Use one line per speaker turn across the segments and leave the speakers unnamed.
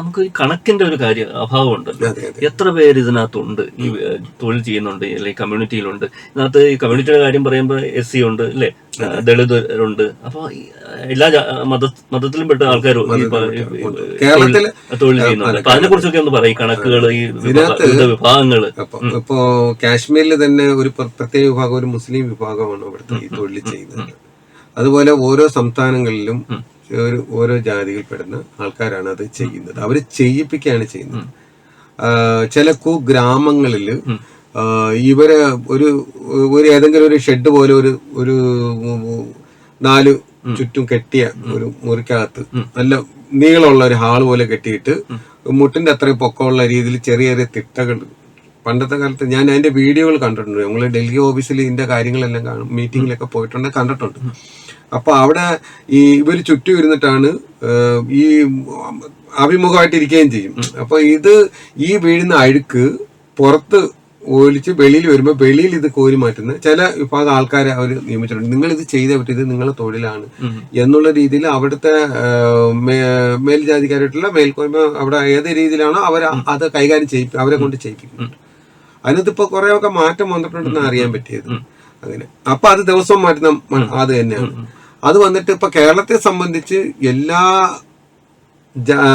നമുക്ക് ഈ കണക്കിന്റെ ഒരു കാര്യം അഭാവമുണ്ടല്ലോ എത്ര പേര് ഇതിനകത്തുണ്ട്? ഈ തൊഴിൽ ചെയ്യുന്നുണ്ട് അല്ലെങ്കിൽ കമ്മ്യൂണിറ്റിയിലുണ്ട്. ഇതിനകത്ത് ഈ കമ്മ്യൂണിറ്റിയുടെ കാര്യം പറയുമ്പോൾ എസ് സി ഉണ്ട് അല്ലെ? ദളിതരുണ്ട്. അപ്പൊ എല്ലാ മത മതത്തിലും പെട്ട ആൾക്കാർ
കേരളത്തിൽ
തൊഴിൽ ചെയ്യുന്നുണ്ട്. അപ്പൊ അതിനെ കുറിച്ചൊക്കെ ഒന്ന് പറയും കണക്കുകൾ ഈ വിഭാഗങ്ങൾ
വിഭാഗങ്ങൾ. ഇപ്പോ കാശ്മീരിൽ തന്നെ ഒരു പ്രത്യേക വിഭാഗം ഒരു മുസ്ലിം വിഭാഗമാണ് അവിടുത്തെ ഈ തൊഴിൽ ചെയ്യുന്നത്. അതുപോലെ ഓരോ സംസ്ഥാനങ്ങളിലും ഒരു ഓരോ ജാതിയിൽപ്പെടുന്ന ആൾക്കാരാണ് അത് ചെയ്യുന്നത്. അവർ ചെയ്യിപ്പിക്കുകയാണ് ചെയ്യുന്നത്. ചില കുഗ്രാമങ്ങളിൽ ഇവരെ ഒരു ഒരു ഏതെങ്കിലും ഒരു ഷെഡ് പോലെ ഒരു ഒരു നാല് ചുറ്റും കെട്ടിയ ഒരു മുറിക്കകത്ത് നല്ല നീളമുള്ള ഒരു ഹാൾ പോലെ കെട്ടിയിട്ട് മുട്ടിന്റെ അത്രയും പൊക്കമുള്ള രീതിയിൽ ചെറിയ ചെറിയ തിട്ടകൾ പണ്ടത്തെ കാലത്ത് ഞാൻ അതിന്റെ വീഡിയോകൾ കണ്ടിട്ടുണ്ട്. ഞങ്ങൾ ഡൽഹി ഓഫീസിൽ ഇതിന്റെ കാര്യങ്ങളെല്ലാം കാണും മീറ്റിങ്ങിലൊക്കെ പോയിട്ടുണ്ട് കണ്ടിട്ടുണ്ട്. അപ്പൊ അവിടെ ഈ ഇവർ ചുറ്റും ഇരുന്നിട്ടാണ് ഈ അഭിമുഖമായിട്ട് ഇരിക്കുകയും ചെയ്യും. അപ്പൊ ഇത് ഈ വീഴുന്ന അഴുക്ക് പുറത്ത് ഒലിച്ച് വെളിയിൽ വരുമ്പോൾ വെളിയിൽ ഇത് കോരി മാറ്റുന്ന ചില വിഭാഗം ആൾക്കാരെ അവർ നിയമിച്ചിട്ടുണ്ട്. നിങ്ങൾ ഇത് ചെയ്തേ പറ്റും ഇത് നിങ്ങളെ തൊഴിലാണ് എന്നുള്ള രീതിയിൽ അവിടുത്തെ മേൽജാതിക്കാരായിട്ടുള്ള മേൽക്കോയ്മ അവിടെ ഏത് രീതിയിലാണോ അവർ അത് കൈകാര്യം ചെയ്യിപ്പി അവരെ കൊണ്ട് ചെയ്യിപ്പിക്കുന്നുണ്ട്. അതിനകത്ത് ഇപ്പൊ ഒക്കെ മാറ്റം വന്നിട്ടുണ്ടെന്ന് അറിയാൻ പറ്റിയത്. അങ്ങനെ. അപ്പൊ അത് ദിവസവും മാറ്റുന്ന അത് തന്നെയാണ്. അത് വന്നിട്ട് ഇപ്പൊ കേരളത്തെ സംബന്ധിച്ച് എല്ലാ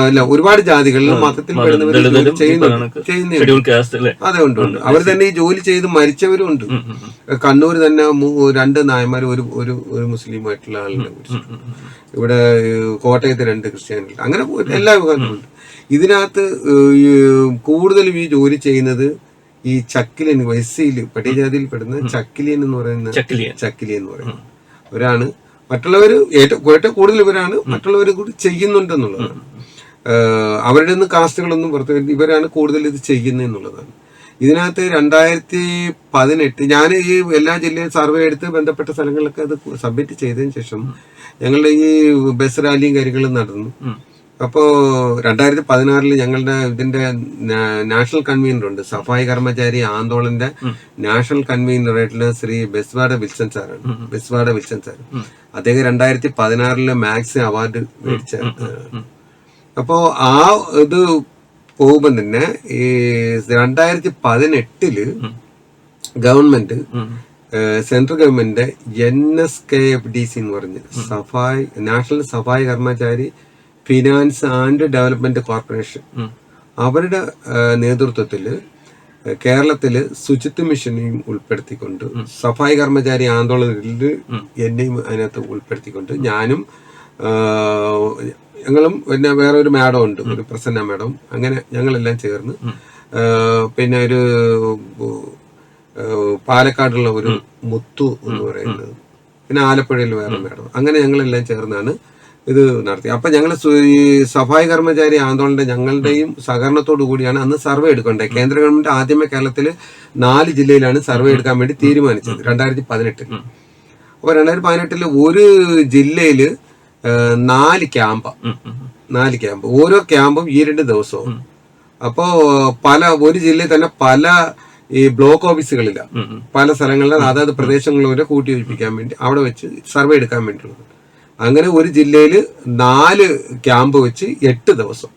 അല്ല ഒരുപാട് ജാതികളിലും മതത്തിൽ പെടുന്നവർ ചെയ്യുന്നുണ്ട്. അതെ ഉണ്ട് ഉണ്ട്. അവർ തന്നെ ഈ ജോലി ചെയ്ത് മരിച്ചവരും ഉണ്ട്. കണ്ണൂർ തന്നെ രണ്ട് നായന്മാർ ഒരു ഒരു ഒരു മുസ്ലിമായിട്ടുള്ള ആളുകളെ ഇവിടെ കോട്ടയത്തെ രണ്ട് ക്രിസ്ത്യാനികൾ അങ്ങനെ എല്ലാ എല്ലാ ഉണ്ട് ഇതിനകത്ത് കൂടുതലും ഈ ജോലി ചെയ്യുന്നത് ഈ ചക്കിലിയൻ വൈസിയിൽ പട്ടികജാതിയിൽ പെടുന്ന ചക്കിലിയൻ എന്ന് പറയുന്ന
ചക്കിലിയൻ
എന്ന് പറയുന്നത് അവരാണ് മറ്റുള്ളവർ ഏറ്റവും ഏറ്റവും കൂടുതൽ ഇവരാണ് മറ്റുള്ളവർ കൂടി ചെയ്യുന്നുണ്ടെന്നുള്ളതാണ്. അവരുടെ ഒന്നും കാസ്റ്റുകളൊന്നും പുറത്ത് ഇവരാണ് കൂടുതൽ ഇത് ചെയ്യുന്നത് എന്നുള്ളതാണ്. ഇതിനകത്ത് രണ്ടായിരത്തി പതിനെട്ട് ഞാൻ ഈ എല്ലാ ജില്ലയും സർവേ എടുത്ത് ബന്ധപ്പെട്ട സ്ഥലങ്ങളിലൊക്കെ അത് സബ്മിറ്റ് ചെയ്തതിന് ശേഷം ഞങ്ങളുടെ ഈ ബസ് റാലിയും കാര്യങ്ങളും നടന്നു. അപ്പോ രണ്ടായിരത്തി പതിനാറിൽ ഞങ്ങളുടെ ഇതിന്റെ നാഷണൽ കൺവീനർ ഉണ്ട്. സഫായി കർമ്മചാരി ആന്തോളന്റെ നാഷണൽ കൺവീനർ ആയിട്ടുള്ള ശ്രീ ബെസ്വാഡ വിൽസൺ സാറാണ്. ബെസ്വാഡ വിൽസൺ സാർ അദ്ദേഹം രണ്ടായിരത്തി പതിനാറിൽ മാക്സ് അവാർഡ് മേടിച്ച. അപ്പോ ആ ഇത് പോകുമ്പോൾ തന്നെ ഈ രണ്ടായിരത്തി പതിനെട്ടിൽ government central government N S K F D C എന്ന് പറഞ്ഞ് Safai national Safai Karmachari finance and development corporation അവരുടെ നേതൃത്വത്തിൽ കേരളത്തിൽ ശുചിത്വ മിഷനെയും ഉൾപ്പെടുത്തിക്കൊണ്ട് സഫായി കർമ്മചാരി ആന്തോളനിൽ എന്നെയും അതിനകത്ത് ഉൾപ്പെടുത്തിക്കൊണ്ട് ഞാനും ഞങ്ങളും പിന്നെ വേറെ ഒരു മാഡം ഉണ്ട് ഒരു പ്രസന്ന മാഡം അങ്ങനെ ഞങ്ങളെല്ലാം ചേർന്ന് പിന്നെ ഒരു പാലക്കാടുള്ള ഒരു മുത്തു എന്ന് പറയുന്നത്. പിന്നെ ആലപ്പുഴയിൽ വേറെ മാഡം അങ്ങനെ ഞങ്ങളെല്ലാം ചേർന്നാണ് ഇത് നടത്തി. അപ്പൊ ഞങ്ങൾ ഈ സഫായി കർമ്മചാരി ആന്തോളന്റെ ഞങ്ങളുടെയും സഹകരണത്തോടു കൂടിയാണ് അന്ന് സർവേ എടുക്കേണ്ടത്. കേന്ദ്ര ഗവൺമെന്റ് ആദ്യമേ കേരളത്തിൽ നാല് ജില്ലയിലാണ് സർവേ എടുക്കാൻ വേണ്ടി തീരുമാനിച്ചത് രണ്ടായിരത്തി പതിനെട്ടിൽ അപ്പൊ രണ്ടായിരത്തി പതിനെട്ടിൽ ഒരു ജില്ലയിൽ നാല് ക്യാമ്പ. നാല് ക്യാമ്പ്. ഓരോ ക്യാമ്പും ഈ രണ്ട് ദിവസവും. അപ്പോ പല ഒരു ജില്ലയിൽ തന്നെ പല ഈ ബ്ലോക്ക് ഓഫീസുകളില്ല പല സ്ഥലങ്ങളിലും അതാത് പ്രദേശങ്ങളിലെ കൂട്ടിയോജിപ്പിക്കാൻ വേണ്ടി അവിടെ വെച്ച് സർവേ എടുക്കാൻ വേണ്ടിയുള്ളത്. അങ്ങനെ ഒരു ജില്ലയിൽ നാല് ക്യാമ്പ് വെച്ച് എട്ട് ദിവസം.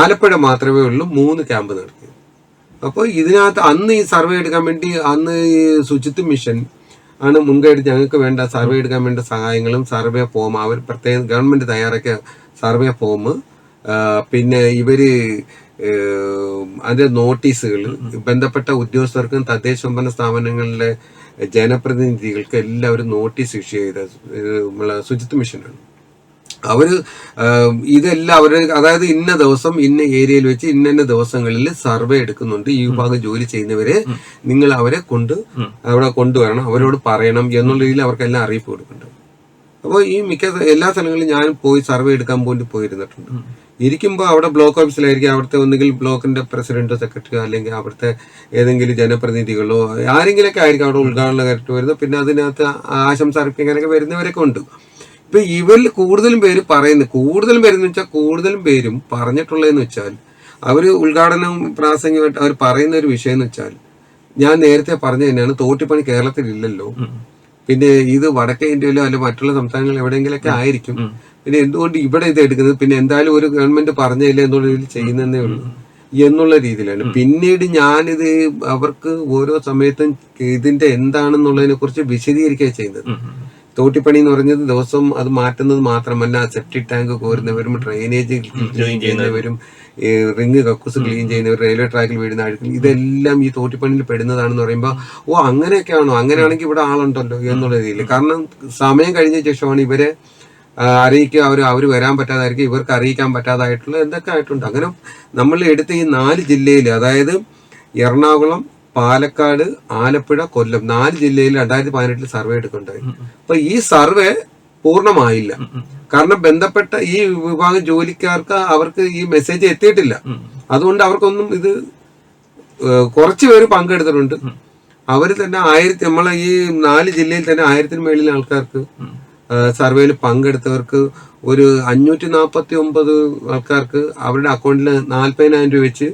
ആലപ്പുഴ മാത്രമേ ഉള്ളൂ മൂന്ന് ക്യാമ്പ് നടത്തി. അപ്പോൾ ഇതിനകത്ത് അന്ന് ഈ സർവേ എടുക്കാൻ വേണ്ടി അന്ന് ഈ ശുചിത്വ മിഷൻ ആണ് മുൻകൈ ഞങ്ങൾക്ക് വേണ്ട സർവേ എടുക്കാൻ വേണ്ട സഹായങ്ങളും സർവേ ഫോം അവർ പ്രത്യേകം ഗവൺമെന്റ് തയ്യാറാക്കിയ സർവേ ഫോം പിന്നെ ഇവർ അതിന്റെ നോട്ടീസുകൾ ബന്ധപ്പെട്ട ഉദ്യോഗസ്ഥർക്കും തദ്ദേശ സ്ഥാപനങ്ങളിലെ ജനപ്രതിനിധികൾക്ക് എല്ലാവരും നോട്ടീസ് ഇഷ്യൂ ചെയ്ത നമ്മളെ ശുചിത്വ മിഷനാണ്. അവർ ആഹ്, ഇതെല്ലാം അവർ അതായത് ഇന്ന ദിവസം ഇന്ന ഏരിയയിൽ വെച്ച് ഇന്ന ഇന്ന ദിവസങ്ങളിൽ സർവേ എടുക്കുന്നുണ്ട്. ഈ വിഭാഗം ജോലി ചെയ്യുന്നവരെ നിങ്ങൾ അവരെ കൊണ്ട് അവിടെ കൊണ്ടുവരണം. അവരോട് പറയണം എന്നുള്ള രീതിയിൽ അവർക്കെല്ലാം അറിയിപ്പ് കൊടുക്കുന്നുണ്ട്. അപ്പോൾ ഈ മിക്ക എല്ലാ സ്ഥലങ്ങളിലും ഞാൻ പോയി സർവേ എടുക്കാൻ വേണ്ടി പോയിരുന്നിട്ടുണ്ട്. ഇരിക്കുമ്പോൾ അവിടെ ബ്ലോക്ക് ഓഫീസിലായിരിക്കും അവിടുത്തെ ഒന്നുകിൽ ബ്ലോക്കിന്റെ പ്രസിഡന്റോ സെക്രട്ടറിയോ അല്ലെങ്കിൽ അവിടുത്തെ ഏതെങ്കിലും ജനപ്രതിനിധികളോ ആരെങ്കിലൊക്കെ ആയിരിക്കും അവിടെ ഉദ്ഘാടനമായിട്ട് വരുന്നത്. പിന്നെ അതിനകത്ത് ആശംസ അർപ്പിക്കാനൊക്കെ വരുന്നവരൊക്കെ ഉണ്ട്. ഇപ്പൊ ഇവരിൽ കൂടുതലും പേര് പറയുന്നത് കൂടുതലും പേരെന്ന് വെച്ചാൽ കൂടുതലും പേരും പറഞ്ഞിട്ടുള്ളതെന്ന് വെച്ചാൽ അവർ ഉദ്ഘാടനം പ്രാസംഗികമായിട്ട് അവർ പറയുന്ന ഒരു വിഷയം എന്ന് വെച്ചാൽ ഞാൻ നേരത്തെ പറഞ്ഞു തന്നെയാണ് തോട്ടിപ്പണി കേരളത്തിൽ ഇല്ലല്ലോ പിന്നെ ഇത് വടക്കേ ഇന്ത്യയിലോ അല്ലെ മറ്റുള്ള സംസ്ഥാനങ്ങളിൽ എവിടെയെങ്കിലൊക്കെ ആയിരിക്കും. പിന്നെ എന്തുകൊണ്ട് ഇവിടെ ഇത് എടുക്കുന്നത്? പിന്നെ എന്തായാലും ഒരു ഗവൺമെന്റ് പറഞ്ഞില്ല എന്നുള്ള ചെയ്യുന്നതേ ഉള്ളൂ. എന്നുള്ള രീതിയിലാണ്. പിന്നീട് ഞാനിത് അവർക്ക് ഓരോ സമയത്തും ഇതിന്റെ എന്താണെന്നുള്ളതിനെ കുറിച്ച് വിശദീകരിക്കുകയാണ് ചെയ്യുന്നത്. തോട്ടിപ്പണി എന്ന് പറഞ്ഞത് ദിവസം അത് മാറ്റുന്നത് മാത്രമല്ല സെപ്റ്റിക് ടാങ്ക് കോരുന്നവരും ഡ്രെയിനേജ് ക്ലീൻ ചെയ്യുന്നവരും. റിങ് കക്കൂസ് ക്ലീൻ ചെയ്യുന്നവർ റെയിൽവേ ട്രാക്കിൽ വീഴുന്ന ആഴ്ച ഇതെല്ലാം ഈ തോട്ടിപ്പണിയിൽ പെടുന്നതാണെന്ന് പറയുമ്പോൾ ഓ അങ്ങനെയൊക്കെയാണോ? അങ്ങനെയാണെങ്കിൽ ഇവിടെ ആളുണ്ടല്ലോ എന്നുള്ള രീതിയിൽ. കാരണം സമയം കഴിഞ്ഞ ശേഷമാണ് ഇവരെ അറിയിക്കുക അവർ അവർ വരാൻ പറ്റാതായിരിക്കും ഇവർക്ക് അറിയിക്കാൻ പറ്റാതായിട്ടുള്ള എന്തൊക്കെ ആയിട്ടുണ്ട്. അങ്ങനെ നമ്മൾ എടുത്ത ഈ നാല് ജില്ലയിൽ അതായത് എറണാകുളം പാലക്കാട് ആലപ്പുഴ കൊല്ലം നാല് ജില്ലയിൽ രണ്ടായിരത്തി പതിനെട്ടിൽ സർവേ എടുക്കുന്നുണ്ടായി അപ്പൊ ഈ സർവേ പൂർണമായില്ല. കാരണം ബന്ധപ്പെട്ട ഈ വിഭാഗം ജോലിക്കാർക്ക് അവർക്ക് ഈ മെസ്സേജ് എത്തിയിട്ടില്ല. അതുകൊണ്ട് അവർക്കൊന്നും ഇത് കുറച്ച് പേര് പങ്കെടുത്തിട്ടുണ്ട്. അവർ തന്നെ ആയിരത്തി നമ്മളെ ഈ നാല് ജില്ലയിൽ തന്നെ ആയിരത്തിന് മേളിൽ ആൾക്കാർക്ക് സർവേയിൽ പങ്കെടുത്തവർക്ക് ഒരു അഞ്ഞൂറ്റി നാൽപ്പത്തി ഒമ്പത് ആൾക്കാർക്ക് അവരുടെ അക്കൗണ്ടിൽ നാൽപ്പതിനായിരം രൂപ വെച്ച്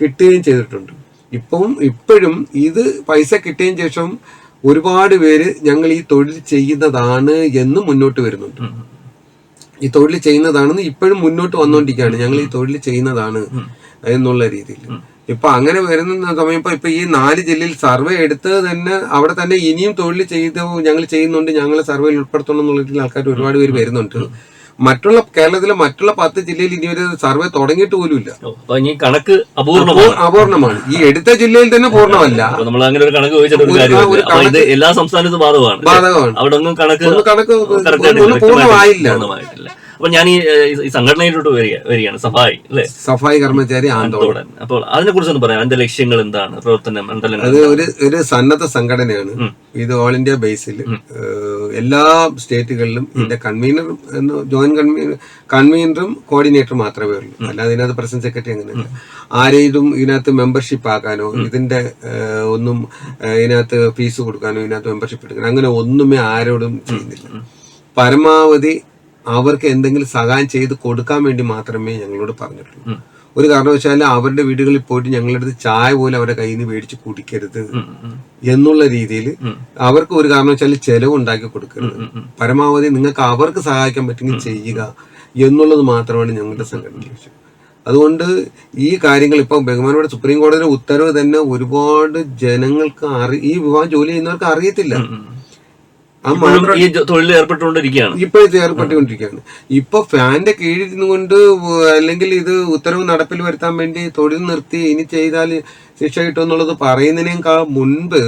കിട്ടുകയും ചെയ്തിട്ടുണ്ട്. ഇപ്പം ഇപ്പോഴും ഇത് പൈസ കിട്ടിയതിന് ശേഷം ഒരുപാട് പേര് ഞങ്ങൾ ഈ തൊഴിൽ ചെയ്യുന്നതാണ് എന്ന് മുന്നോട്ട് വരുന്നുണ്ട്. ഈ തൊഴിൽ ചെയ്യുന്നതാണെന്ന് ഇപ്പോഴും മുന്നോട്ട് വന്നുകൊണ്ടിരിക്കുകയാണ് ഞങ്ങൾ ഈ തൊഴിൽ ചെയ്യുന്നതാണ് എന്നുള്ള രീതിയിൽ. ഇപ്പൊ അങ്ങനെ വരുന്ന സമയം ഇപ്പൊ ഇപ്പൊ ഈ നാല് ജില്ലയിൽ സർവേ എടുത്ത് തന്നെ അവിടെ തന്നെ ഇനിയും തൊഴിൽ ചെയ്ത് ഞങ്ങൾ ചെയ്യുന്നുണ്ട് ഞങ്ങൾ സർവേയിൽ ഉൾപ്പെടുത്തണം എന്നുള്ള ആൾക്കാർ ഒരുപാട് പേര് വരുന്നുണ്ട്. മറ്റുള്ള കേരളത്തിലെ മറ്റുള്ള പത്ത് ജില്ലയിൽ ഇനി ഒരു സർവേ തുടങ്ങിയിട്ട് പോലും ഇല്ല
കണക്ക് അപൂർണമാണ്.
ഈ എടുത്ത ജില്ലയിൽ തന്നെ
പൂർണമല്ല. നമ്മൾ അങ്ങനെ ഒരു കണക്ക് ഇത് എല്ലാ സംസ്ഥാനത്തും ബാധകമാണ്.
ബാധകമാണ്.
അവിടെ ഒന്നും കണക്ക്
കണക്ക് പൂർണമായില്ല.
പൂർണമായിട്ടില്ല അപ്പൊ ഞാൻ ഈ സംഘടനയിലോട്ട് വരിക വരികയാണ് സഫായി അല്ലെ?
സഫായി കർമ്മചാരി ആന്തോളൻ
അപ്പോൾ അതിനെ കുറിച്ച് ഒന്ന് പറയാം അതിന്റെ ലക്ഷ്യങ്ങൾ എന്താണ് പ്രവർത്തനം മണ്ഡലങ്ങൾ
അത് ഒരു ഒരു സന്നദ്ധ സംഘടനയാണ്. ഇത് ഓൾ ഇന്ത്യ ബേസിൽ എല്ലാ സ്റ്റേറ്റുകളിലും ഇതിന്റെ കൺവീനർ എന്ന് ജോയിന്റ് കൺവീനർ കൺവീനറും കോർഡിനേറ്ററും മാത്രമേ ഉള്ളൂ. അല്ലാതെ ഇതിനകത്ത് പ്രസിഡന്റ് സെക്രട്ടറി അങ്ങനെയല്ല. ആരെയും ഇതിനകത്ത് മെമ്പർഷിപ്പ് ആക്കാനോ ഇതിന്റെ ഒന്നും ഇതിനകത്ത് ഫീസ് കൊടുക്കാനോ ഇതിനകത്ത് മെമ്പർഷിപ്പ് എടുക്കാനോ അങ്ങനെ ഒന്നുമേ ആരോടും ചെയ്യുന്നില്ല. പരമാവധി അവർക്ക് എന്തെങ്കിലും സഹായം ചെയ്ത് കൊടുക്കാൻ വേണ്ടി മാത്രമേ ഞങ്ങളോട് പറഞ്ഞിട്ടുള്ളൂ. ഒരു കാരണവശാലും അവരുടെ വീടുകളിൽ പോയിട്ട് ഞങ്ങളുടെ അടുത്ത് ചായ പോലും അവരുടെ കയ്യിൽ നിന്ന് മേടിച്ച് കുടിക്കരുത് എന്നുള്ള രീതിയിൽ അവർക്ക് ഒരു കാരണവശാലും ചെലവ് ഉണ്ടാക്കി കൊടുക്കരുത്. പരമാവധി നിങ്ങൾക്ക് അവർക്ക് സഹായിക്കാൻ പറ്റുമെങ്കിൽ ചെയ്യുക എന്നുള്ളത് മാത്രമാണ് ഞങ്ങളുടെ സംഘടന ലക്ഷ്യം. അതുകൊണ്ട് ഈ കാര്യങ്ങൾ ഇപ്പം ബഹുമാനോട് സുപ്രീം കോടതിയുടെ ഉത്തരവ് തന്നെ ഒരുപാട് ജനങ്ങൾക്ക് അറി ഈ വിവാഹം ജോലി ചെയ്യുന്നവർക്ക് അറിയത്തില്ല.
ഈ തൊഴിലിൽ ഏർപ്പെട്ടുകൊണ്ടിരിക്കുകയാണ്.
ഇപ്പോഴത്തെ ഏർപ്പെട്ടുകൊണ്ടിരിക്കുകയാണ്. ഇപ്പൊ ഫാന്റെ കീഴിൽ കൊണ്ട് അല്ലെങ്കിൽ ഇത് ഉത്തരവ് നടപ്പിൽ വരുത്താൻ വേണ്ടി തൊഴിൽ നിർത്തി ഇനി ചെയ്താൽ ശിക്ഷ കിട്ടും എന്നുള്ളത് പറയുന്നതിനേക്കാൾ മുൻപ്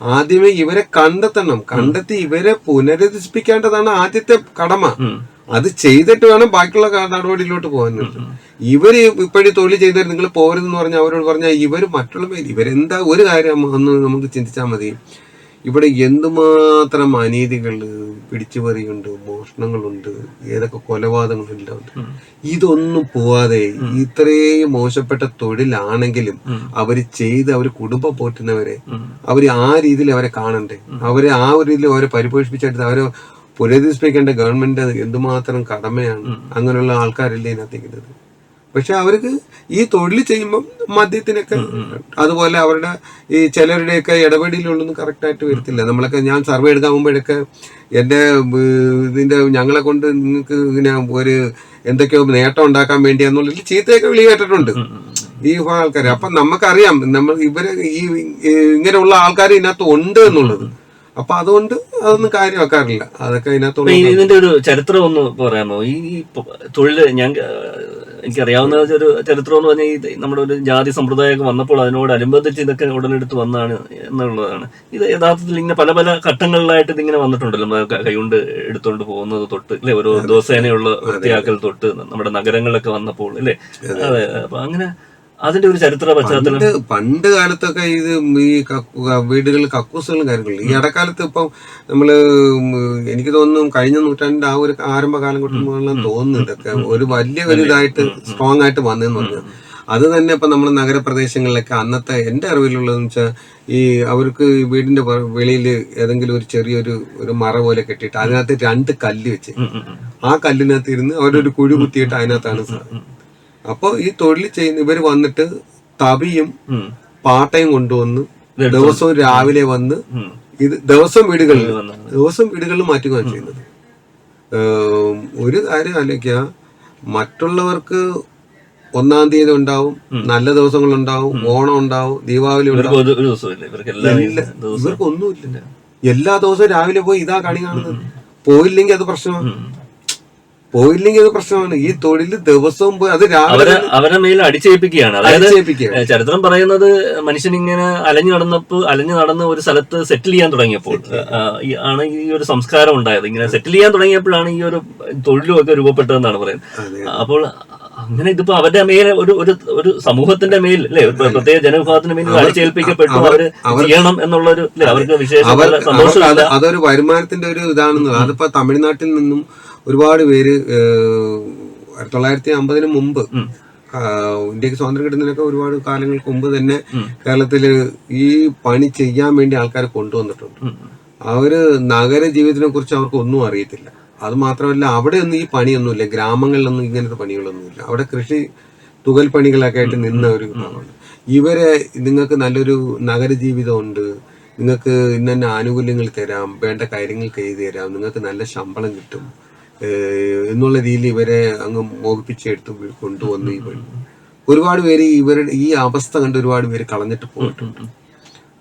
ആദ്യമേ ഇവരെ കണ്ടെത്തണം. കണ്ടെത്തി ഇവരെ പുനരധിപ്പിക്കേണ്ടതാണ് ആദ്യത്തെ കടമ. അത് ചെയ്തിട്ട് വേണം ബാക്കിയുള്ള നടപടിയിലോട്ട് പോകാനുള്ളത് ഇവർ ഇപ്പോഴും തൊഴിൽ ചെയ്താൽ നിങ്ങൾ പോരുതെന്ന് പറഞ്ഞാൽ അവരോട് പറഞ്ഞാൽ ഇവർ മറ്റുള്ള ഇവരെന്താ ഒരു കാര്യം ഒന്ന് നമുക്ക് ചിന്തിച്ചാൽ മതി. ഇവിടെ എന്തുമാത്രം അനീതികൾ പിടിച്ചുപറിയുണ്ട് മോഷണങ്ങളുണ്ട് ഏതൊക്കെ കൊലപാതകങ്ങളെല്ലാം ഉണ്ട് ഇതൊന്നും പോവാതെ ഇത്രയും മോശപ്പെട്ട തൊഴിലാണെങ്കിലും അവർ ചെയ്ത് അവർ കുടുംബം പോറ്റുന്നവരെ അവർ ആ രീതിയിൽ അവരെ കാണണ്ടേ? അവരെ ആ ഒരു രീതിയിൽ അവരെ പരിപോഷിപ്പിച്ചെടുത്ത് അവരെ പുനരധിപ്പിക്കേണ്ട ഗവൺമെന്റ് എന്തുമാത്രം കടമയാണ് അങ്ങനെയുള്ള ആൾക്കാരല്ലേ ഇതിനകത്തേക്കുന്നത് പക്ഷെ അവർക്ക് ഈ തൊഴിൽ ചെയ്യുമ്പം മദ്യത്തിനൊക്കെ അതുപോലെ അവരുടെ ഈ ചിലരുടെയൊക്കെ ഇടപെടലുള്ളൊന്നും കറക്റ്റായിട്ട് വരത്തില്ല. നമ്മളൊക്കെ ഞാൻ സർവേ എടുക്കാൻ പോകുമ്പോഴൊക്കെ എന്റെ ഇതിന്റെ ഞങ്ങളെ കൊണ്ട് നിങ്ങൾക്ക് ഇങ്ങനെ ഒരു എന്തൊക്കെയോ നേട്ടം ഉണ്ടാക്കാൻ വേണ്ടി ചീത്തയൊക്കെ വിളി കേട്ടിട്ടുണ്ട് ഈ ആൾക്കാർ അപ്പൊ നമുക്കറിയാം നമ്മൾ ഇവർ ഈ ഇങ്ങനെയുള്ള ആൾക്കാർ ഇതിനകത്ത് ഉണ്ട് എന്നുള്ളത്. അപ്പൊ അതുകൊണ്ട് അതൊന്നും കാര്യമാക്കാറില്ല. അതൊക്കെ
ഇതിനകത്ത് ഇതിന്റെ ഒരു ചരിത്രം ഒന്ന് പറയാമോ? ഈ തൊഴിൽ ഞാൻ എനിക്കറിയാവുന്ന ഒരു ചരിത്രം എന്ന് പറഞ്ഞാൽ ഈ നമ്മുടെ ഒരു ജാതി സമ്പ്രദായമൊക്കെ വന്നപ്പോൾ അതിനോട് അനുബന്ധിച്ച് ഇതൊക്കെ ഉടനെടുത്ത് വന്നാണ് എന്നുള്ളതാണ്. ഇത് യഥാർത്ഥത്തിൽ ഇങ്ങനെ പല പല ഘട്ടങ്ങളിലായിട്ട് ഇതിങ്ങനെ വന്നിട്ടുണ്ടല്ലോ. കൈകൊണ്ട് എടുത്തുകൊണ്ട് പോകുന്നത് തൊട്ട് അല്ലെ ഓരോ ദിവസേനയുള്ള വൃത്തിയാക്കൽ തൊട്ട് നമ്മുടെ നഗരങ്ങളിലൊക്കെ വന്നപ്പോൾ അല്ലേ അതെ അപ്പൊ അങ്ങനെ അതിന്റെ ഒരു ചരിത്ര പശ്ചാത്തലം.
പണ്ട് കാലത്തൊക്കെ ഇത് ഈ വീടുകളിൽ കക്കൂസുകളും കാര്യങ്ങളും ഈ ഇടക്കാലത്ത് ഇപ്പം നമ്മൾ എനിക്ക് തോന്നുന്നു കഴിഞ്ഞ നൂറ്റാണ്ടിന്റെ ആ ഒരു ആരംഭകാലം കൊണ്ടുള്ള തോന്നുന്നു ഇതൊക്കെ. ഒരു വലിയ ഒരു ഇതായിട്ട് സ്ട്രോങ് ആയിട്ട് വന്നെന്ന് പറഞ്ഞു. അത് തന്നെ ഇപ്പൊ നമ്മുടെ നഗരപ്രദേശങ്ങളിലൊക്കെ അന്നത്തെ എന്റെ അറിവിലുള്ളതെന്ന് വെച്ചാൽ ഈ അവർക്ക് വീടിന്റെ വെളിയിൽ ഏതെങ്കിലും ഒരു ചെറിയൊരു ഒരു മറ പോലെ കെട്ടിയിട്ട് അതിനകത്ത് രണ്ട് കല്ല് വെച്ച്. ആ കല്ലിനകത്ത് ഇരുന്ന് അവരൊരു കുഴി കുത്തിയിട്ട് അതിനകത്താണ് സാ- അപ്പൊ ഈ തൊഴിൽ ചെയ്യുന്ന ഇവർ വന്നിട്ട് തവിയും പാട്ടയും കൊണ്ടുവന്ന് ദിവസവും രാവിലെ വന്ന്. ഇത് ദിവസം വീടുകളിൽ. ദിവസം വീടുകളിൽ മാറ്റുകയാണ് ചെയ്യുന്നത്. ഒരു കാര്യം ആലോചിക്കുക. മറ്റുള്ളവർക്ക് ഒന്നാം തീയതി ഉണ്ടാവും നല്ല ദിവസങ്ങളുണ്ടാവും ഓണം ഉണ്ടാവും ദീപാവലി ഉണ്ടാവും.
ഇവർക്കൊന്നുമില്ല ഇവർക്ക്
ഒന്നുമില്ല. എല്ലാ ദിവസവും രാവിലെ പോയി ഇതാ കണി കാണുന്നത്. പോയില്ലെങ്കിൽ അത് പ്രശ്നമാണ്. പോയില്ലെങ്കിൽ അത് പ്രശ്നമാണ്. ഈ തൊഴിൽ ദിവസവും പോയി അത് രാവിലെ
അവരെ മേൽ അടിച്ചേൽപ്പിക്കുകയാണ്. അതായത് ചരിത്രം പറയുന്നത് മനുഷ്യൻ ഇങ്ങനെ അലഞ്ഞു നടന്നപ്പോൾ അലഞ്ഞു നടന്ന് ഒരു സ്ഥലത്ത് സെറ്റിൽ ചെയ്യാൻ തുടങ്ങിയപ്പോൾ ആണ് ഈ ഒരു സംസ്കാരം ഉണ്ടായത്. ഇങ്ങനെ സെറ്റിൽ ചെയ്യാൻ തുടങ്ങിയപ്പോഴാണ് ഈ ഒരു തൊഴിലും ഒക്കെ രൂപപ്പെട്ടതെന്നാണ് പറയുന്നത്. അപ്പോൾ അങ്ങനെ ഇതിപ്പോ അവരുടെ മേൽ ഒരു ഒരു ഒരു സമൂഹത്തിന്റെ മേൽ അല്ലെ? പ്രത്യേക ജനവിഭാഗത്തിന്റെ മേൽ അടിച്ചേൽപ്പിക്കപ്പെട്ടു അവർ ചെയ്യണം എന്നുള്ള ഒരു അവർക്ക് വിശേഷം
അവർ
സന്തോഷമില്ല.
അതൊരു വരുമാനത്തിന്റെ ഒരു ഇതാണെന്ന് അതിപ്പോ തമിഴ്നാട്ടിൽ നിന്നും ഒരുപാട് പേര് ആയിരത്തി തൊള്ളായിരത്തി അമ്പതിന് മുമ്പ് ഇന്ത്യയ്ക്ക് സ്വാതന്ത്ര്യം കിട്ടുന്നതിനൊക്കെ ഒരുപാട് കാലങ്ങൾക്ക് മുമ്പ് തന്നെ കേരളത്തിൽ ഈ പണി ചെയ്യാൻ വേണ്ടി ആൾക്കാർ കൊണ്ടുവന്നിട്ടുണ്ട്. അവർ നഗര ജീവിതത്തിനെ കുറിച്ച് അവർക്ക് ഒന്നും അറിയത്തില്ല. അത് മാത്രമല്ല അവിടെ ഒന്നും ഈ പണിയൊന്നുമില്ല. ഗ്രാമങ്ങളിലൊന്നും ഇങ്ങനത്തെ പണികളൊന്നുമില്ല. അവിടെ കൃഷി തുകൽ പണികളൊക്കെ ആയിട്ട് നിന്ന ഒരു ഭാഗമുണ്ട് ഇവരെ നിങ്ങൾക്ക് നല്ലൊരു നഗര ജീവിതമുണ്ട് നിങ്ങൾക്ക് ഇന്ന ആനുകൂല്യങ്ങൾ തരാം വേണ്ട കാര്യങ്ങൾ ചെയ്തു തരാം. നിങ്ങൾക്ക് നല്ല ശമ്പളം കിട്ടും. എന്നുള്ള രീതിയിൽ ഇവരെ അങ്ങ് മോഹിപ്പിച്ചെടുത്ത് കൊണ്ടുവന്നു ഈ പണി ഒരുപാട് പേര് ഇവരുടെ ഈ അവസ്ഥ കണ്ട് ഒരുപാട് പേര് കളഞ്ഞിട്ട് പോയിട്ടുണ്ട്.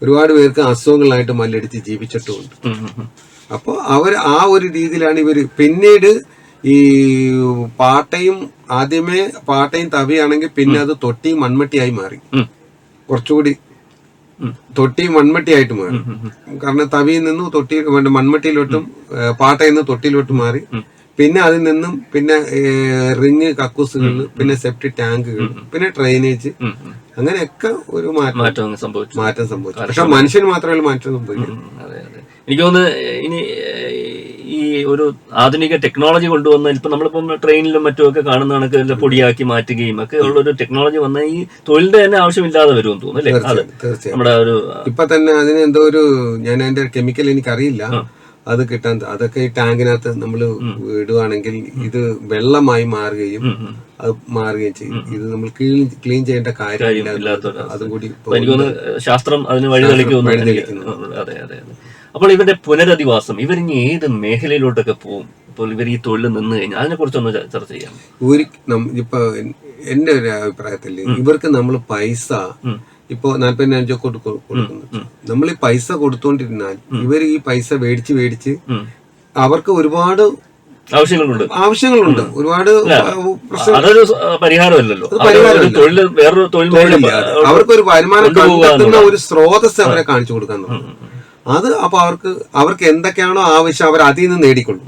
ഒരുപാട് പേർക്ക് അസുഖങ്ങളായിട്ട് മല്ലടിച്ച് ജീവിച്ചിട്ടുമുണ്ട്. അപ്പോൾ അവർ ആ ഒരു രീതിയിലാണ് ഇവർ പിന്നീട് ഈ പാട്ടയും ആദ്യമേ പാട്ടയും തവിയാണെങ്കിൽ പിന്നെ അത് തൊട്ടിയും മൺമട്ടിയായി മാറി. കുറച്ചുകൂടി തൊട്ടി മൺമട്ടിയായിട്ട് മാറി. കാരണം തവിയിൽ നിന്നും തൊട്ടി വേണ്ട മൺമട്ടിയിലോട്ടും പാട്ടയിൽ നിന്ന് തൊട്ടിയിലോട്ടും മാറി. പിന്നെ അതിൽ നിന്നും പിന്നെ റിങ് കക്കൂസുകൾ പിന്നെ സെപ്റ്റി ടാങ്കുകൾ പിന്നെ ഡ്രെയിനേജ്. അങ്ങനെയൊക്കെ ഒരു മാറ്റം
സംഭവിച്ചു.
മാറ്റം സംഭവിച്ചു. പക്ഷെ മനുഷ്യന് മാത്രമേ മാറ്റം
സംഭവിക്കൂ. എനിക്ക് തോന്നുന്നു ഇനി ഈ ഒരു ആധുനിക ടെക്നോളജി കൊണ്ടുവന്ന ഇപ്പൊ നമ്മളിപ്പം ട്രെയിനിലും മറ്റും ഒക്കെ കാണുന്ന കണക്ക് പൊടിയാക്കി മാറ്റുകയും ഒക്കെ ഉള്ള ഒരു ടെക്നോളജി വന്ന ഈ തൊഴിലിന്റെ തന്നെ ആവശ്യമില്ലാതെ വരുമെന്ന് തോന്നുന്നു അല്ലേ? നമ്മുടെ ഒരു
ഇപ്പൊ തന്നെ അതിന് എന്തോ ഒരു ഞാൻ അതിന്റെ കെമിക്കൽ എനിക്കറിയില്ല. അത് കിട്ടാൻ അതൊക്കെ ഈ ടാങ്കിനകത്ത് നമ്മൾ ഇടുവാണെങ്കിൽ ഇത് വെള്ളമായി മാറുകയും അത് മാറുകയും ചെയ്യും. ഇത് നമ്മൾ ക്ലീൻ ക്ലീൻ ചെയ്യേണ്ട കാര്യമില്ല അതും കൂടി
ശാസ്ത്രം അതിന് വഴി അതെ അതെ അപ്പോൾ ഇവരുടെ പുനരധിവാസം ഇവരിനി ഏത് മേഖലയിലോട്ടൊക്കെ പോകും? ഇപ്പോൾ ഇവർ ഈ തൊഴിൽ നിന്ന് കഴിഞ്ഞാൽ അതിനെ കുറിച്ചൊന്ന് ചർച്ച ചെയ്യാം
ഇപ്പൊ എന്റെ ഒരു അഭിപ്രായത്തിൽ ഇവർക്ക് നമ്മൾ പൈസ ഇപ്പൊ നാല്പതിനായിരം കൊടുക്കുന്നു. നമ്മൾ ഈ പൈസ കൊടുത്തോണ്ടിരുന്നാൽ ഇവർ ഈ പൈസ മേടിച്ച് മേടിച്ച് അവർക്ക് ഒരുപാട്
ആവശ്യങ്ങളുണ്ട്.
ആവശ്യങ്ങളുണ്ട്. ഒരുപാട് അവർക്ക്
അതൊരു പരിഹാരമല്ലല്ലോ. തൊഴിൽ വേറൊരു തൊഴിൽ
അവർക്ക് ഒരു വരുമാനം കണ്ടെത്തുന്ന ഒരു സ്രോതസ് അവരെ കാണിച്ചു കൊടുക്കാൻ അത് അപ്പൊ അവർക്ക് അവർക്ക് എന്തൊക്കെയാണോ ആവശ്യം അവർ അതിൽ നിന്ന് നേടിക്കൊള്ളും.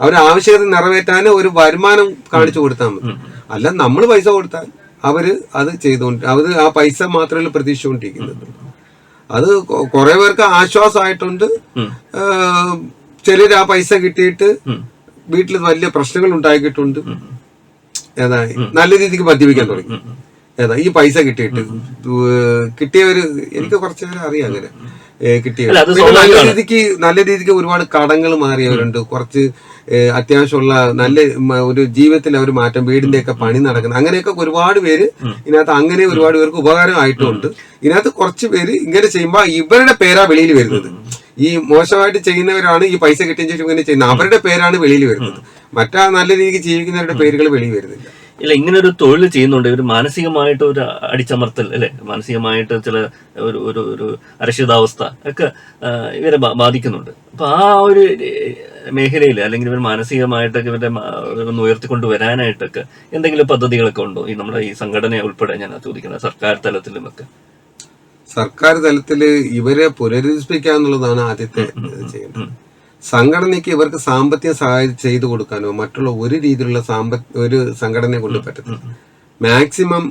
അവരുടെ ആവശ്യകത നിറവേറ്റാൻ ഒരു വരുമാനം കാണിച്ചു കൊടുത്താൽ മതി. അല്ല നമ്മൾ പൈസ കൊടുത്താൽ അവർ അത് ചെയ്തുകൊണ്ട് അവർ ആ പൈസ മാത്രമല്ല പ്രതീക്ഷിച്ചുകൊണ്ടിരിക്കുന്നത്. അത് കുറെ പേർക്ക് ആശ്വാസമായിട്ടുണ്ട് ചിലർ ആ പൈസ കിട്ടിയിട്ട് വീട്ടിൽ വലിയ പ്രശ്നങ്ങൾ ഉണ്ടാക്കിയിട്ടുണ്ട് ഏതാ നല്ല രീതിക്ക് മദ്യപിക്കാൻ തുടങ്ങി. ഏതാ ഈ പൈസ കിട്ടിയിട്ട്. കിട്ടിയവര് എനിക്ക് കുറച്ചുപേരെ അറിയാം അങ്ങനെ. ഏഹ് കിട്ടിയ
അല്ല,
നല്ല രീതിക്ക് നല്ല രീതിക്ക് ഒരുപാട് കടങ്ങൾ മാറിയവരുണ്ട്. കുറച്ച് അത്യാവശ്യമുള്ള നല്ല ഒരു ജീവിതത്തിൽ അവർ മാറ്റം വീടിന്റെ ഒക്കെ പണി നടക്കുന്നത് അങ്ങനെയൊക്കെ ഒരുപാട് പേര് ഇതിനകത്ത് അങ്ങനെ ഒരുപാട് പേർക്ക് ഉപകാരമായിട്ടുണ്ട്. ഇതിനകത്ത് കുറച്ച് പേര് ഇങ്ങനെ ചെയ്യുമ്പോൾ ഇവരുടെ പേരാ വെളിയിൽ വരുന്നത്. ഈ മോശമായിട്ട് ചെയ്യുന്നവരാണ് ഈ പൈസ കിട്ടിയ ശേഷം ഇങ്ങനെ ചെയ്യുന്നത്. അവരുടെ പേരാണ് വെളിയിൽ വരുന്നത്. മറ്റാ നല്ല രീതിക്ക് ജീവിക്കുന്നവരുടെ പേരുകൾ വെളിയിൽ വരുന്നില്ല.
ഇല്ല ഇങ്ങനെ ഒരു തൊഴിൽ ചെയ്യുന്നുണ്ട്. ഇവർ മാനസികമായിട്ട് ഒരു അടിച്ചമർത്തൽ അല്ലെ? മാനസികമായിട്ട് ചില ഒരു ഒരു ഒരു അരക്ഷിതാവസ്ഥ ഒക്കെ ഇവരെ ബാധിക്കുന്നുണ്ട്. അപ്പൊ ആ ഒരു മേഖലയിൽ അല്ലെങ്കിൽ ഇവർ മാനസികമായിട്ടൊക്കെ ഇവരെ ഒന്ന് ഉയർത്തിക്കൊണ്ട് വരാനായിട്ടൊക്കെ എന്തെങ്കിലും പദ്ധതികളൊക്കെ ഉണ്ടോ? ഈ നമ്മുടെ ഈ സംഘടന ഉൾപ്പെടെ ഞാൻ ചോദിക്കുന്നത് സർക്കാർ തലത്തിലും ഒക്കെ.
സർക്കാർ തലത്തിൽ ഇവരെ പുനരുദ്ധരിപ്പിക്കുക എന്നുള്ളതാണ് ആദ്യത്തെ ചെയ്യുന്നത് ചെയ്യേണ്ടത്. സംഘടനയ്ക്ക് ഇവർക്ക് സാമ്പത്തിക സഹായം ചെയ്തു കൊടുക്കാനോ മറ്റുള്ള ഒരു രീതിയിലുള്ള സാമ്പ ഒരു സംഘടനയെ കൊണ്ട് പറ്റത്തില്ല. മാക്സിമം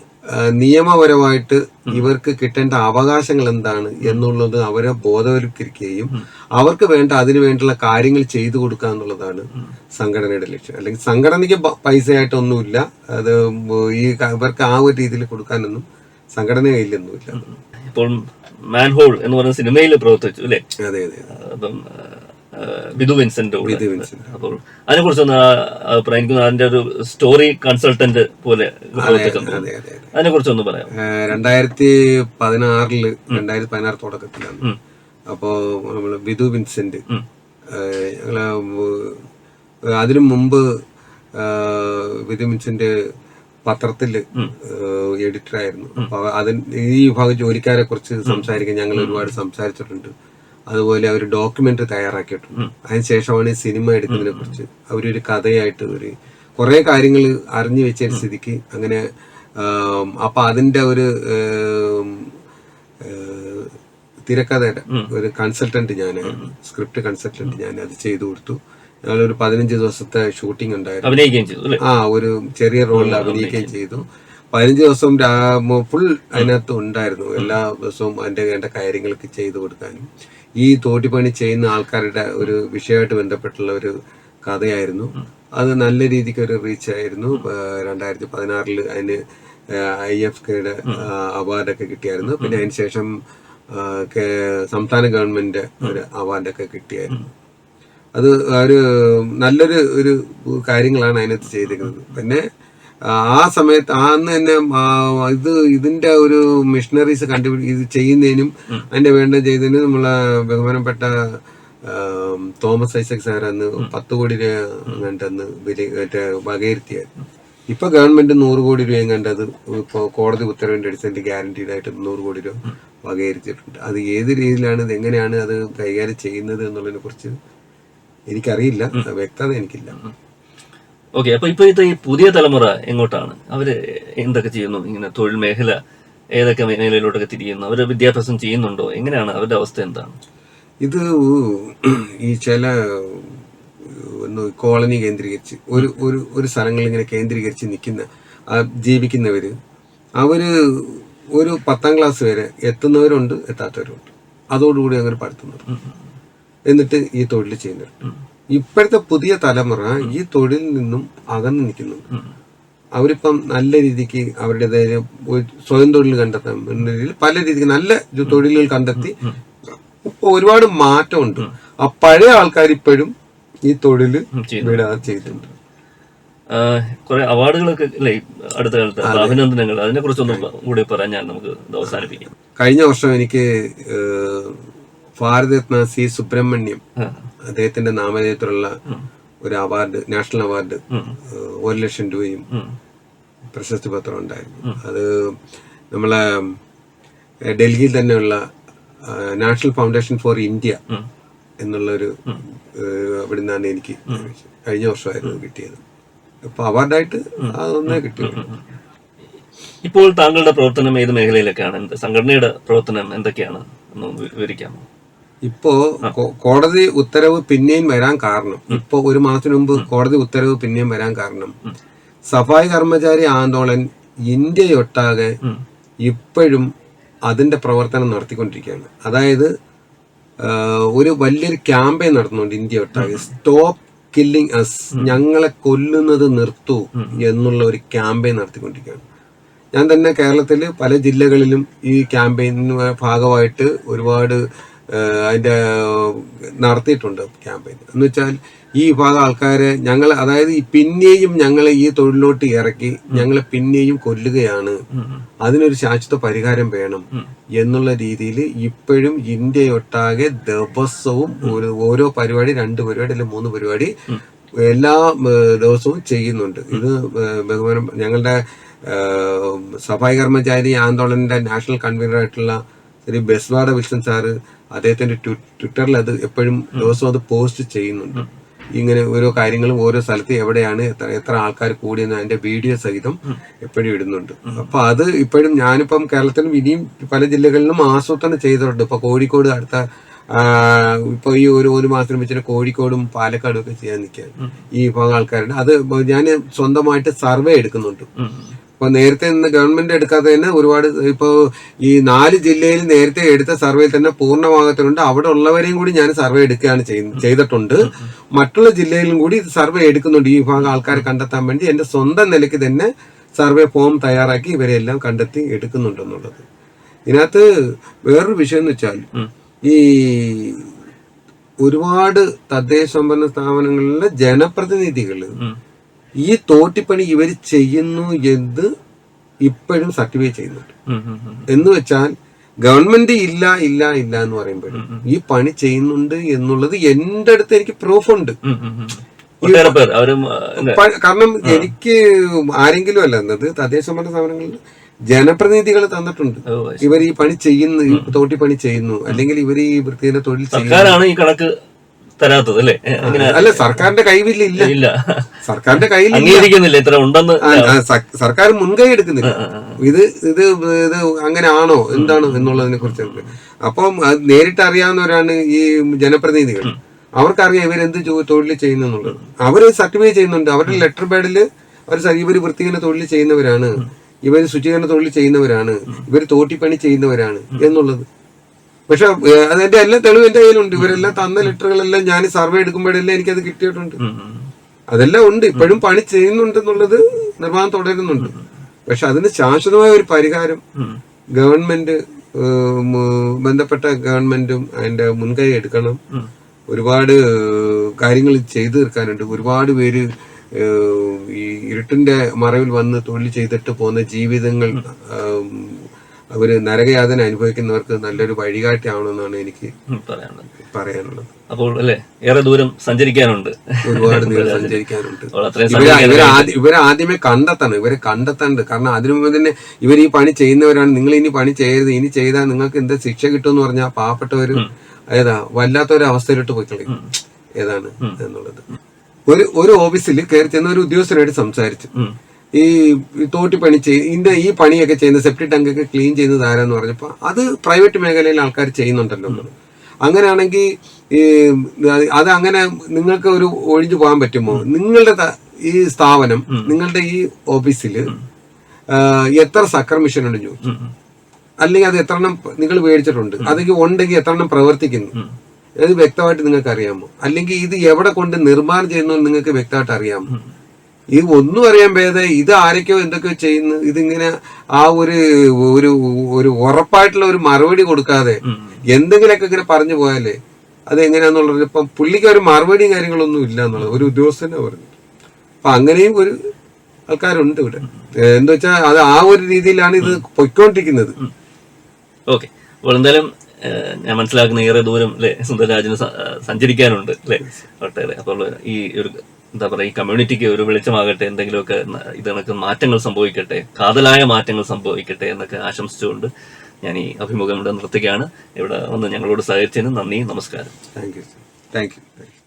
നിയമപരമായിട്ട് ഇവർക്ക് കിട്ടേണ്ട അവകാശങ്ങൾ എന്താണ് എന്നുള്ളത് അവരെ ബോധവൽക്കരിക്കുകയും അവർക്ക് വേണ്ട അതിനു വേണ്ടിയുള്ള കാര്യങ്ങൾ ചെയ്തു കൊടുക്കുക എന്നുള്ളതാണ് സംഘടനയുടെ ലക്ഷ്യം. അല്ലെങ്കിൽ സംഘടനയ്ക്ക് പൈസയായിട്ടൊന്നുമില്ല. അത് ഈ ഇവർക്ക് ആ ഒരു രീതിയിൽ കൊടുക്കാനൊന്നും സംഘടന കയ്യിലൊന്നുമില്ല.
ഇപ്പോൾ മാൻഹോൾ എന്ന് പറയുന്ന സിനിമയിൽ പ്രവർത്തിച്ചു അല്ലേ?
അതെ അതെ
അപ്പം ബിദു വിൻസെന്റ്.
ബിദു വിൻസെന്റ്.
അപ്പോൾ അതിനെ കുറിച്ചൊന്ന് അഭിപ്രായം എനിക്ക് അതിന്റെ ഒരു സ്റ്റോറി കൺസൾട്ടന്റ് പോലെ അതിനെ കുറിച്ചൊന്ന് പറയാം
രണ്ടായിരത്തി പതിനാറിൽ രണ്ടായിരത്തി പതിനാറ് തുടക്കത്തിലാണ്. അപ്പോ നമ്മൾ ബിദു വിൻസെന്റ്. ഞങ്ങൾ അതിനു മുമ്പ് വിധിമിൻസിന്റെ പത്രത്തിൽ എഡിറ്റർ ആയിരുന്നു. അപ്പൊ അതിന് ഈ വിഭാഗം ജോലിക്കാരെ കുറിച്ച് സംസാരിക്കാൻ ഞങ്ങൾ ഒരുപാട് സംസാരിച്ചിട്ടുണ്ട്. അതുപോലെ അവർ ഡോക്യുമെന്ററി തയ്യാറാക്കിയിട്ടുണ്ട്. അതിനുശേഷമാണ് ഈ സിനിമ എടുക്കുന്നതിനെ കുറിച്ച് അവരൊരു കഥയായിട്ട് ഒരു കുറെ കാര്യങ്ങൾ അറിഞ്ഞു വെച്ച സ്ഥിതിക്ക് അങ്ങനെ അപ്പൊ അതിന്റെ ഒരു തിരക്കഥയുടെ ഒരു കൺസൾട്ടന്റ് ഞാൻ സ്ക്രിപ്റ്റ് കൺസൾട്ടന്റ് ഞാൻ അത് ചെയ്തു കൊടുത്തു. ഞങ്ങളൊരു പതിനഞ്ച് ദിവസത്തെ ഷൂട്ടിംഗ് ഉണ്ടായിരുന്നു. ആ ഒരു ചെറിയ റോളിൽ അഭിനയിക്കുകയും ചെയ്തു. പതിനഞ്ച് ദിവസം ഫുൾ അതിനകത്ത് ഉണ്ടായിരുന്നു. എല്ലാ ദിവസവും അതിന്റെ വേണ്ട കാര്യങ്ങളൊക്കെ ചെയ്തു കൊടുക്കാനും. ഈ തോട്ടിപ്പണി ചെയ്യുന്ന ആൾക്കാരുടെ ഒരു വിഷയമായിട്ട് ബന്ധപ്പെട്ടുള്ള ഒരു കഥയായിരുന്നു. അത് നല്ല രീതിക്ക് ഒരു റീച്ച് ആയിരുന്നു. രണ്ടായിരത്തി പതിനാറിൽ അതിന് ഐ എഫ് കെയുടെ അവാർഡൊക്കെ കിട്ടിയായിരുന്നു. പിന്നെ അതിന് ശേഷം സംസ്ഥാന ഗവൺമെന്റ് ഒരു അവാർഡൊക്കെ കിട്ടിയായിരുന്നു. അത് ഒരു നല്ലൊരു ഒരു കാര്യങ്ങളാണ് അതിനകത്ത് ചെയ്തിരിക്കുന്നത്. പിന്നെ ആ സമയത്ത് അന്ന് തന്നെ ഇത് ഇതിന്റെ ഒരു മിഷണറീസ് കണ്ടുപിടി ഇത് ചെയ്യുന്നതിനും അതിന്റെ വേണ്ട ചെയ്തതിനും നമ്മളെ ബഹുമാനപ്പെട്ട തോമസ് ഐസക് സാർ അന്ന് പത്ത് കോടി രൂപ കണ്ടെന്ന് വില മറ്റേ വകയിരുത്തിയായിരുന്നു. ഇപ്പൊ ഗവൺമെന്റ് നൂറ് കോടി രൂപയും കണ്ടത് ഇപ്പൊ കോടതി ഉത്തരവിന്റെ അടിസ്ഥാനത്തിൽ ഗ്യാരണ്ടീഡ് ആയിട്ട് നൂറ് കോടി രൂപ വകയിരുത്തിയിട്ടുണ്ട്. അത് ഏത് രീതിയിലാണ് ഇത് എങ്ങനെയാണ് അത് കൈകാര്യം ചെയ്യുന്നത് എന്നുള്ളതിനെ കുറിച്ച് എനിക്കറിയില്ല. വ്യക്തത എനിക്കില്ല.
ഓക്കെ അപ്പൊ ഇപ്പോഴത്തെ ഈ പുതിയ തലമുറ എങ്ങോട്ടാണ്? അവർ എന്തൊക്കെ ചെയ്യുന്നു? ഇങ്ങനെ തൊഴിൽ മേഖല ഏതൊക്കെ മേഖലയിലോട്ടൊക്കെ തിരിയുന്നു? അവർ വിദ്യാഭ്യാസം ചെയ്യുന്നുണ്ടോ? എങ്ങനെയാണ്? അവരുടെ അവസ്ഥ എന്താണ്?
ഇത് ഈ ചില ഒന്ന് കോളനി കേന്ദ്രീകരിച്ച് ഒരു ഒരു ഒരു സ്ഥലങ്ങളിൽ ഇങ്ങനെ കേന്ദ്രീകരിച്ച് നിൽക്കുന്ന ജീവിക്കുന്നവർ ജീവിക്കുന്നവര് അവർ ഒരു പത്താം ക്ലാസ് വരെ എത്തുന്നവരുണ്ട് എത്താത്തവരുണ്ട്. അതോടുകൂടി അങ്ങനെ പഠിത്തുന്നത് എന്നിട്ട് ഈ തൊഴിൽ ചെയ്യുന്നവരുണ്ട് ഇപ്പോഴത്തെ പുതിയ തലമുറ ഈ തൊഴിലിൽ നിന്നും അകന്നു നിൽക്കുന്നുണ്ട് അവരിപ്പം നല്ല രീതിക്ക് അവരുടേതായ സ്വയം തൊഴിൽ കണ്ടെത്താൻ രീതിയിൽ പല രീതിക്ക് നല്ല തൊഴിലുകൾ കണ്ടെത്തി ഒരുപാട് മാറ്റമുണ്ട്. ആ പഴയ ആൾക്കാർ ഇപ്പോഴും ഈ
തൊഴിൽ
വിടാതെ ചെയ്തിട്ടുണ്ട്.
കുറെ അവാർഡുകളൊക്കെ അല്ലേ അടുത്ത കാലത്ത്? അഭിനന്ദനങ്ങൾ. അതിനെ കുറിച്ചൊന്നും കൂടി പറഞ്ഞാൽ നമുക്ക് ഇത് അവസാനിപ്പിക്കാം.
കഴിഞ്ഞ വർഷം എനിക്ക് ഭാരതരത്ന സി സുബ്രഹ്മണ്യം. അദ്ദേഹത്തിന്റെ നാമധേയത്തിലുള്ള ഒരു അവാർഡ് നാഷണൽ അവാർഡ്. ഒരു ലക്ഷം രൂപയും. പ്രശസ്തി പത്രം ഉണ്ടായിരുന്നു. അത് നമ്മളെ ഡൽഹിയിൽ തന്നെയുള്ള നാഷണൽ ഫൗണ്ടേഷൻ ഫോർ ഇന്ത്യ
എന്നുള്ള
ഒരു ഏഹ്, അവിടെ നിന്നാണ് എനിക്ക് കഴിഞ്ഞ വർഷമായിരുന്നു കിട്ടിയത്. അപ്പൊ അവാർഡായിട്ട് അതൊന്നേ കിട്ടി
ഇപ്പോൾ താങ്കളുടെ പ്രവർത്തനം ഏത് മേഖലയിലൊക്കെയാണ്? സംഘടനയുടെ പ്രവർത്തനം എന്തൊക്കെയാണ്? ഒന്ന് വിവരിക്കാമോ?
ഇപ്പോ കോടതി ഉത്തരവ് പിന്നെയും വരാൻ കാരണം. ഇപ്പോ ഒരു മാസത്തിന് മുമ്പ് കോടതി ഉത്തരവ് പിന്നെയും വരാൻ കാരണം. സഫായി കർമ്മചാരി ആന്തോളൻ ഇന്ത്യയൊട്ടാകെ ഇപ്പോഴും അതിന്റെ പ്രവർത്തനം നടത്തിക്കൊണ്ടിരിക്കുകയാണ്. അതായത് ഒരു വലിയൊരു ക്യാമ്പയിൻ നടത്തുന്നുണ്ട് ഇന്ത്യ ഒട്ടാകെ സ്റ്റോപ്പ് കില്ലിങ് അസ് ഞങ്ങളെ കൊല്ലുന്നത് നിർത്തൂ എന്നുള്ള ഒരു ക്യാമ്പയിൻ നടത്തിക്കൊണ്ടിരിക്കുകയാണ്. ഞാൻ തന്നെ കേരളത്തിൽ പല ജില്ലകളിലും ഈ ക്യാമ്പയിന് ഭാഗമായിട്ട് ഒരുപാട് ഏഹ്, അതിന്റെ നടത്തിയിട്ടുണ്ട് ക്യാമ്പയിൻ. എന്ന് വെച്ചാൽ ഈ വിഭാഗം ആൾക്കാരെ ഞങ്ങൾ അതായത് പിന്നെയും ഞങ്ങൾ ഈ തൊഴിലിലോട്ട് ഇറക്കി ഞങ്ങളെ പിന്നെയും കൊല്ലുകയാണ്. അതിനൊരു ശാശ്വത പരിഹാരം വേണം. എന്നുള്ള രീതിയിൽ ഇപ്പോഴും ഇന്ത്യയൊട്ടാകെ ദിവസവും ഒരു ഓരോ പരിപാടി രണ്ട് പരിപാടി അല്ലെങ്കിൽ മൂന്ന് പരിപാടി എല്ലാ ദിവസവും ചെയ്യുന്നുണ്ട്. ഇത് ബഹുമാനം ഞങ്ങളുടെ സഫായി കർമ്മചാരി ആന്തോളന്റെ നാഷണൽ കൺവീനർ ആയിട്ടുള്ള ശ്രീ ബെസ്വാഡ വിൽസൺ സാറ് അദ്ദേഹത്തിന്റെ ട്വിറ്ററിൽ അത് എപ്പോഴും ദിവസവും അത് പോസ്റ്റ് ചെയ്യുന്നുണ്ട്. ഇങ്ങനെ ഓരോ കാര്യങ്ങളും ഓരോ സ്ഥലത്ത് എവിടെയാണ് എത്ര എത്ര ആൾക്കാർ കൂടിയെന്ന് അതിന്റെ വീഡിയോ സഹിതം എപ്പോഴും ഇടുന്നുണ്ട്. അപ്പൊ അത് ഇപ്പോഴും ഞാനിപ്പം കേരളത്തിലും ഇനിയും പല ജില്ലകളിലും ആസൂത്രണം ചെയ്തിട്ടുണ്ട്. ഇപ്പൊ കോഴിക്കോട് അടുത്ത ഇപ്പൊ ഈ ഒരു ഒരു മാസത്തിന് വെച്ചിട്ട് കോഴിക്കോടും പാലക്കാടും ഒക്കെ ചെയ്യാൻ നിൽക്കുകയാണ്. ഈ വിഭാഗം ആൾക്കാരുടെ അത് ഞാൻ സ്വന്തമായിട്ട് സർവേ എടുക്കുന്നുണ്ട്. ഇപ്പൊ നേരത്തെ നിന്ന് ഗവൺമെന്റ് എടുക്കാതെ തന്നെ ഒരുപാട് ഇപ്പോ ഈ നാല് ജില്ലയിൽ നേരത്തെ എടുത്ത സർവേയിൽ തന്നെ പൂർണമാകത്തിലുണ്ട് അവിടെ ഉള്ളവരെയും കൂടി ഞാൻ സർവേ എടുക്കുകയാണ് ചെയ്തിട്ടുണ്ട്. മറ്റുള്ള ജില്ലയിലും കൂടി സർവേ എടുക്കുന്നുണ്ട്. ഈ വിഭാഗം ആൾക്കാരെ കണ്ടെത്താൻ വേണ്ടി എന്റെ സ്വന്തം നിലയ്ക്ക് തന്നെ സർവേ ഫോം തയ്യാറാക്കി ഇവരെല്ലാം കണ്ടെത്തി എടുക്കുന്നുണ്ടെന്നുള്ളത്. ഇതിനകത്ത് വേറൊരു വിഷയം എന്ന് വെച്ചാൽ ഈ ഒരുപാട് തദ്ദേശ സ്വയംഭരണ സ്ഥാപനങ്ങളിലെ ജനപ്രതിനിധികൾ ഈ തോറ്റിപ്പണി ഇവർ ചെയ്യുന്നു എന്ന് ഇപ്പോഴും സർട്ടിഫൈ ചെയ്യുന്നുണ്ട്. എന്ന് വെച്ചാൽ ഗവൺമെന്റ് ഇല്ല ഇല്ല ഇല്ല എന്ന് പറയുമ്പോഴും ഈ പണി ചെയ്യുന്നുണ്ട് എന്നുള്ളത് എന്റെ അടുത്ത് എനിക്ക് പ്രൂഫ് ഉണ്ട്.
ഒട്ടേറെ അവരും ആ, അല്ലേ?
പ- കാരണം എനിക്ക് ആരെങ്കിലും അല്ല എന്നത് തദ്ദേശ ഭരണ സ്ഥാപനങ്ങളിൽ ജനപ്രതിനിധികൾ തന്നിട്ടുണ്ട്. ഇവർ ഈ പണി ചെയ്യുന്നു തോട്ടിപ്പണി തോട്ടി പണി ചെയ്യുന്നു അല്ലെങ്കിൽ ഇവർ ഈ വൃത്തിയുടെ തൊഴിൽ ചെയ്യുന്നു.
തരാത്തത് അല്ലേ? അങ്ങനെ
അല്ല സർക്കാരിന്റെ കൈവില്ല. ഇല്ല സർക്കാരിന്റെ കയ്യിൽ
അംഗീകരിക്കുന്നില്ല. ഇത്ര ഉണ്ടെന്ന്
സർക്കാർ മുൻകൈ എടുക്കുന്നില്ല. ഇത് ഇത് ഇത് അങ്ങനെ ആണോ എന്താണ് എന്നുള്ളതിനെ കുറിച്ച് അപ്പം അത് നേരിട്ട് അറിയാവുന്നവരാണ് ഈ ജനപ്രതിനിധികൾ. അവർക്കറിയാം ഇവരെന്ത് എന്ത് തൊഴിൽ ചെയ്യുന്നു എന്നുള്ളത് അവർ സർട്ടിഫൈ ചെയ്യുന്നുണ്ട്. അവരുടെ ലെറ്റർ പാഡിൽ അവർ ഇവർ വൃത്തികരണ തൊഴിൽ ചെയ്യുന്നവരാണ്. ഇവർ ശുചീകരണ തൊഴിൽ ചെയ്യുന്നവരാണ്. ഇവർ തോട്ടിപ്പണി ചെയ്യുന്നവരാണ് എന്നുള്ളത്. പക്ഷെ അതിന്റെ എല്ലാ തെളിവ് എന്റെ കയ്യിലുണ്ട്. ഇവരെല്ലാം തന്ന ലെറ്ററുകളെല്ലാം ഞാൻ സർവേ എടുക്കുമ്പോഴെല്ലാം എനിക്കത് കിട്ടിയിട്ടുണ്ട്. അതെല്ലാം ഉണ്ട്. ഇപ്പോഴും പണി ചെയ്യുന്നുണ്ടെന്നുള്ളത് നിർമ്മാണം തുടരുന്നുണ്ട്. പക്ഷെ അതിന് ശാശ്വതമായ ഒരു പരിഹാരം ഗവൺമെന്റ് ബന്ധപ്പെട്ട ഗവൺമെന്റും അതിന്റെ മുൻകൈ എടുക്കണം. ഒരുപാട് കാര്യങ്ങൾ ചെയ്തു തീർക്കാനുണ്ട്. ഒരുപാട് പേര് ഈ ഇരുട്ടിന്റെ മറവിൽ വന്ന് തൊഴിൽ ചെയ്തിട്ട് പോകുന്ന ജീവിതങ്ങൾ അവർ നരകയാതന അനുഭവിക്കുന്നവർക്ക് നല്ലൊരു വഴികാട്ടിയാവണമെന്നാണ് എനിക്ക്
പറയാനുള്ളത്. അപ്പോൾ അല്ലെ ഏറെ ദൂരം സഞ്ചരിക്കാനുണ്ട്.
ഒരുപാട് ദൂരം സഞ്ചരിക്കാനുണ്ട്. ഇവർ ആദ്യമേ കണ്ടെത്തണം ഇവരെ കണ്ടെത്തേണ്ടത്. കാരണം അതിനു മുമ്പ് തന്നെ ഇവർ ഈ പണി ചെയ്യുന്നവരാണ്. നിങ്ങൾ ഇനി പണി ചെയ്യരുത്. ഇനി ചെയ്താൽ നിങ്ങൾക്ക് എന്താ ശിക്ഷ കിട്ടുമെന്ന് പറഞ്ഞാൽ പാവപ്പെട്ടവർ ഏതാ വല്ലാത്തൊരു അവസ്ഥയിലോട്ട് പോയി കളയും. ഏതാണ് എന്നുള്ളത്. ഒരു ഒരു ഓഫീസിൽ കയറി ചെന്ന ഒരു ഉദ്യോഗസ്ഥനായിട്ട് സംസാരിച്ചു. ഈ തോട്ടി പണി ചെയ് ഇതിന്റെ ഈ പണിയൊക്കെ ചെയ്യുന്ന സെപ്റ്റി ടാങ്കൊക്കെ ക്ലീൻ ചെയ്യുന്നത് ആരാന്ന് പറഞ്ഞപ്പോൾ അത് പ്രൈവറ്റ് മേഖലയിൽ ആൾക്കാർ ചെയ്യുന്നുണ്ടല്ലോ. അങ്ങനെയാണെങ്കിൽ ഈ അത് അങ്ങനെ നിങ്ങൾക്ക് ഒരു ഒഴിഞ്ഞു പോകാൻ പറ്റുമോ? നിങ്ങളുടെ ഈ സ്ഥാപനം നിങ്ങളുടെ ഈ ഓഫീസിൽ എത്ര സക്കർ മിഷൻ ഉണ്ട് ചോദിച്ചു. അല്ലെങ്കിൽ അത് എത്ര എണ്ണം നിങ്ങൾ മേടിച്ചിട്ടുണ്ട്. അതെങ്കിൽ ഉണ്ടെങ്കിൽ എത്ര എണ്ണം പ്രവർത്തിക്കുന്നു അത് വ്യക്തമായിട്ട് നിങ്ങൾക്ക് അറിയാമോ അല്ലെങ്കിൽ ഇത് എവിടെ കൊണ്ട് നിർമ്മാണം ചെയ്യുന്നു നിങ്ങൾക്ക് വ്യക്തമായിട്ട് അറിയാമോ? ഇത് ഒന്നും അറിയാൻ ഭേദം ഇത് ആരൊക്കെയോ എന്തൊക്കെയോ ചെയ്യുന്നു. ഇതിങ്ങനെ ആ ഒരു ഒരു ഒരു ഉറപ്പായിട്ടുള്ള ഒരു മറുപടി കൊടുക്കാതെ എന്തെങ്കിലുമൊക്കെ ഇങ്ങനെ പറഞ്ഞു പോയാലേ അത് എങ്ങനെയാന്നുള്ളത് ഇപ്പം പുള്ളിക്ക് ഒരു മറുപടി കാര്യങ്ങളൊന്നും ഇല്ല എന്നുള്ളത് ഒരു ഉദ്യോഗസ്ഥനെ പറഞ്ഞു. അപ്പൊ അങ്ങനെയും ഒരു ആൾക്കാരുണ്ട് ഇവിടെ. എന്താ വെച്ചാൽ അത് ആ ഒരു രീതിയിലാണ് ഇത് പൊയ്ക്കൊണ്ടിരിക്കുന്നത്.
ഓക്കെ. അപ്പോൾ എന്തായാലും ഞാൻ മനസ്സിലാക്കുന്ന ഏറെ ദൂരം അല്ലെ സുന്ദരരാജന് സഞ്ചരിക്കാനുണ്ട് അല്ലെ ഒട്ടേറെ. അപ്പോൾ ഈ ഒരു എന്താ പറയുക ഈ കമ്മ്യൂണിറ്റിക്ക് ഒരു വെളിച്ചമാകട്ടെ എന്തെങ്കിലുമൊക്കെ ന- ഇത് കണക്ക് മാറ്റങ്ങൾ സംഭവിക്കട്ടെ കാതലായ മാറ്റങ്ങൾ സംഭവിക്കട്ടെ എന്നൊക്കെ ആശംസിച്ചുകൊണ്ട് ഞാൻ ഈ അഭിമുഖം ഇവിടെ നിർത്തുകയാണ്. ഇവിടെ വന്ന് ഞങ്ങളോട് സഹകരിച്ചതിന് നന്ദി നമസ്കാരം.
Thank you thank you